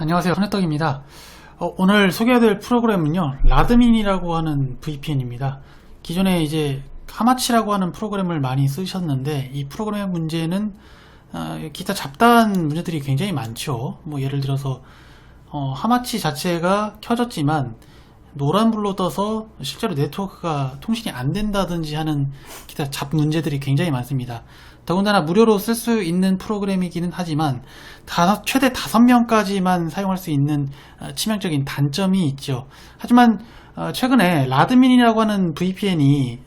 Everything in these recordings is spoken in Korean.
안녕하세요. 헌혜떡입니다. 어, 오늘 소개해드릴 프로그램은요, 라드민이라고 하는 VPN입니다. 기존에 이제 하마치라고 하는 프로그램을 많이 쓰셨는데, 이 프로그램의 문제는, 어, 기타 잡다한 문제들이 굉장히 많죠. 뭐, 예를 들어서, 어, 하마치 자체가 켜졌지만, 노란불로 떠서 실제로 네트워크가 통신이 안 된다든지 하는 기타 잡 문제들이 굉장히 많습니다. 더군다나 무료로 쓸 수 있는 프로그램이기는 하지만 다, 최대 5명까지만 사용할 수 있는 어, 치명적인 단점이 있죠. 하지만 어, 최근에 라드민이라고 하는 VPN이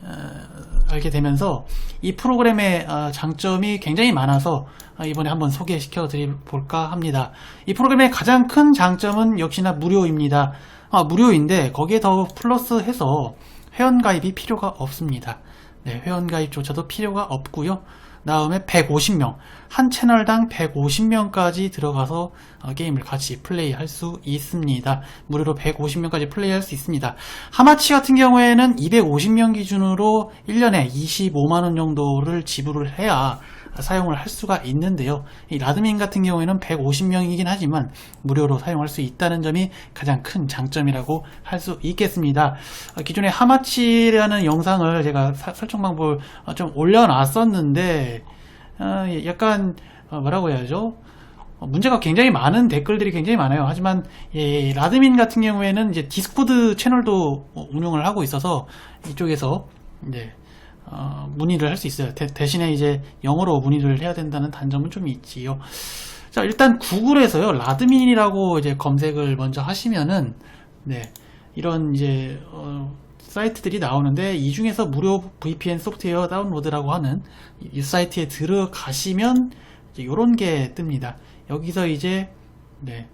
알게 되면서 이 프로그램의 어, 장점이 굉장히 많아서 어, 이번에 한번 소개시켜 드려볼까 합니다. 이 프로그램의 가장 큰 장점은 역시나 무료입니다. 아, 무료인데 거기에 더 플러스해서 회원가입이 필요가 없습니다. 네, 회원가입조차도 필요가 없고요. 다음에 150명, 한 채널당 150명까지 들어가서 어, 게임을 같이 플레이할 수 있습니다. 무료로 150명까지 플레이할 수 있습니다. 하마치 같은 경우에는 250명 기준으로 1년에 25만원 정도를 지불을 해야 사용을 할 수가 있는데요. 이 라드민 같은 경우에는 150명이긴 하지만 무료로 사용할 수 있다는 점이 가장 큰 장점이라고 할 수 있겠습니다. 어, 기존에 하마치라는 영상을 제가 사- 설정 방법을 어, 좀 올려놨었는데 어, 예, 약간 어, 뭐라고 해야죠? 어, 문제가 굉장히 많은 댓글들이 굉장히 많아요. 하지만 예, 라드민 같은 경우에는 이제 디스코드 채널도 어, 운영을 하고 있어서 이쪽에서 이제 어, 문의를 할 수 있어요. 대, 신에 이제 영어로 문의를 해야 된다는 단점은 좀 있지요. 자, 일단 구글에서요, 라드민이라고 이제 검색을 먼저 하시면은, 네, 이런 이제, 어, 사이트들이 나오는데, 이 중에서 무료 VPN 소프트웨어 다운로드라고 하는 이 사이트에 들어가시면, 이제 요런 게 뜹니다. 여기서 이제, 네,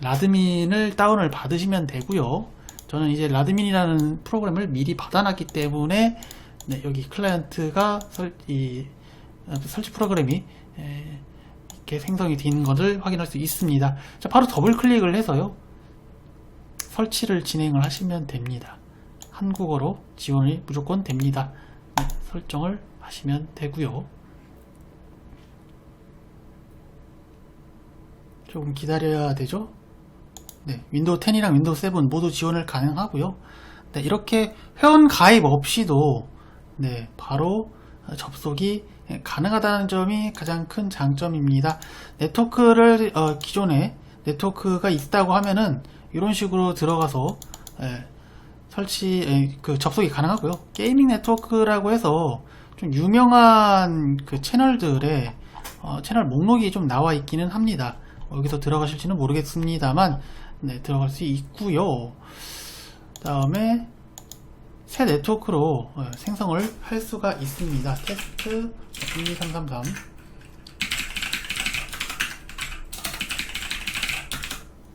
라드민을 다운을 받으시면 되고요. 저는 이제 라드민이라는 프로그램을 미리 받아놨기 때문에, 네, 여기 클라이언트가 설, 이, 어, 설치 프로그램이 에, 이렇게 생성이 된 것을 확인할 수 있습니다. 자, 바로 더블 클릭을 해서요. 설치를 진행을 하시면 됩니다. 한국어로 지원이 무조건 됩니다. 네, 설정을 하시면 되고요. 조금 기다려야 되죠? 네, 윈도우 10이랑 윈도우 7 모두 지원을 가능하고요. 네, 이렇게 회원 가입 없이도 네, 바로 접속이 가능하다는 점이 가장 큰 장점입니다. 네트워크를 어, 기존에 네트워크가 있다고 하면은 이런 식으로 들어가서 예, 설치 예, 그 접속이 가능하고요. 게이밍 네트워크라고 해서 좀 유명한 그 채널들의 어, 채널 목록이 좀 나와 있기는 합니다. 어, 여기서 들어가실지는 모르겠습니다만 네, 들어갈 수 있고요. 다음에 새 네트워크로 어, 생성을 할 수가 있습니다. 테스트 12333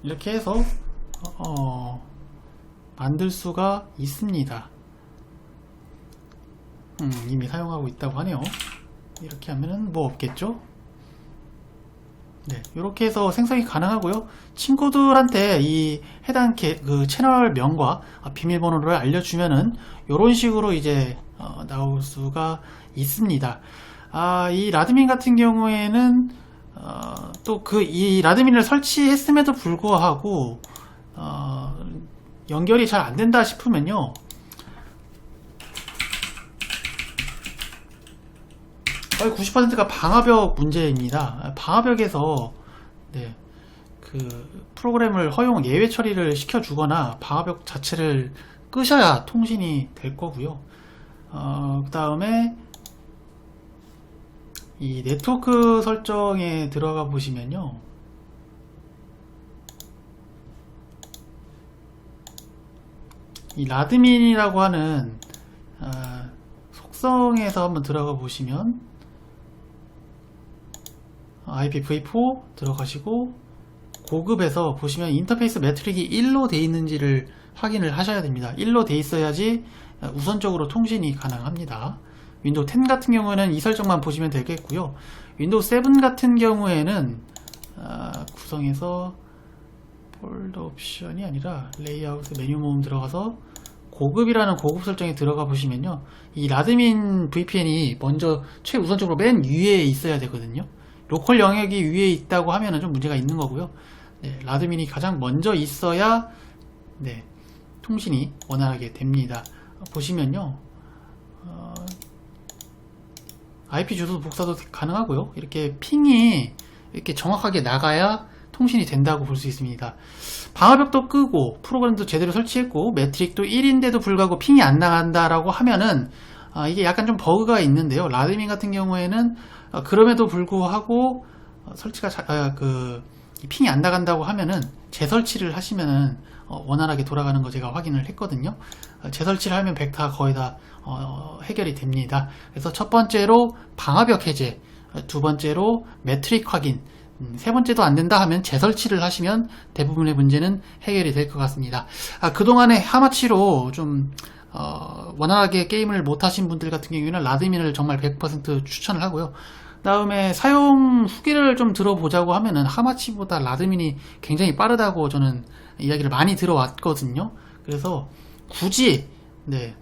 이렇게 해서 어, 만들 수가 있습니다. 음, 이미 사용하고 있다고 하네요. 이렇게 하면은 뭐 없겠죠? 네, 이렇게 해서 생성이 가능하고요. 친구들한테 이 해당 게, 그 채널명과 비밀번호를 알려주면은 이런 식으로 이제 어, 나올 수가 있습니다. 아, 이 라드민 같은 경우에는 어, 또그 이 라드민을 설치했음에도 불구하고 어, 연결이 잘 안 된다 싶으면요. 거의 90%가 방화벽 문제입니다. 방화벽에서 네, 그 프로그램을 허용 예외 처리를 시켜주거나 방화벽 자체를 끄셔야 통신이 될 거고요. 어, 그 다음에 이 네트워크 설정에 들어가 보시면요. 이 라드민이라고 하는 아, 속성에서 한번 들어가 보시면 IPv4 들어가시고 고급에서 보시면 인터페이스 매트릭이 1로 되어 있는지를 확인을 하셔야 됩니다. 1로 되어 있어야지 우선적으로 통신이 가능합니다. 윈도우 10 같은 경우에는 이 설정만 보시면 되겠고요. 윈도우 7 같은 경우에는 아, 구성에서 폴더 옵션이 아니라 레이아웃 메뉴 모음 들어가서 고급이라는 고급 설정에 들어가 보시면요. 이 라드민 VPN이 먼저 최우선적으로 맨 위에 있어야 되거든요. 로컬 영역이 위에 있다고 하면은 좀 문제가 있는 거고요. 네, 라드민이 가장 먼저 있어야 네, 통신이 원활하게 됩니다. 어, 보시면요. 어, IP 주소 복사도 가능하고요. 이렇게 핑이 이렇게 정확하게 나가야 통신이 된다고 볼 수 있습니다. 방화벽도 끄고 프로그램도 제대로 설치했고 매트릭도 1인데도 불구하고 핑이 안 나간다라고 하면은 아, 이게 약간 좀 버그가 있는데요. 라드민 같은 경우에는 어, 그럼에도 불구하고 어, 설치가 자- 아, 그 핑이 안 나간다고 하면은 재설치를 하시면은 어, 원활하게 돌아가는 거 제가 확인을 했거든요. 어, 재설치를 하면 벡터 거의 다 어, 해결이 됩니다. 그래서 첫 번째로 방화벽 해제, 어, 두 번째로 매트릭 확인, 음, 세 번째도 안 된다 하면 재설치를 하시면 대부분의 문제는 해결이 될 것 같습니다. 아, 그동안에 하마치로 좀 어, 원활하게 게임을 못 하신 분들 같은 경우에는 라드민을 정말 100% 추천을 하고요. 다음에 사용 후기를 좀 들어보자고 하면은 하마치보다 라드민이 굉장히 빠르다고 저는 이야기를 많이 들어왔거든요. 그래서 굳이 네,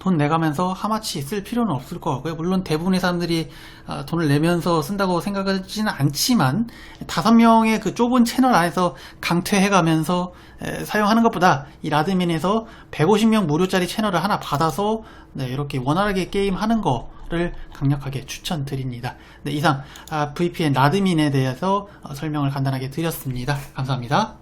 돈 내가면서 하마치 쓸 필요는 없을 것 같고요. 물론 대부분의 사람들이 아, 돈을 내면서 쓴다고 생각하지는 않지만 다섯 명의 그 좁은 채널 안에서 강퇴해가면서 에, 사용하는 것보다 이 라드민에서 150명 무료짜리 채널을 하나 받아서 네, 이렇게 원활하게 게임하는 거를 강력하게 추천드립니다. 네, 이상 아, VPN 라드민에 대해서 어, 설명을 간단하게 드렸습니다. 감사합니다.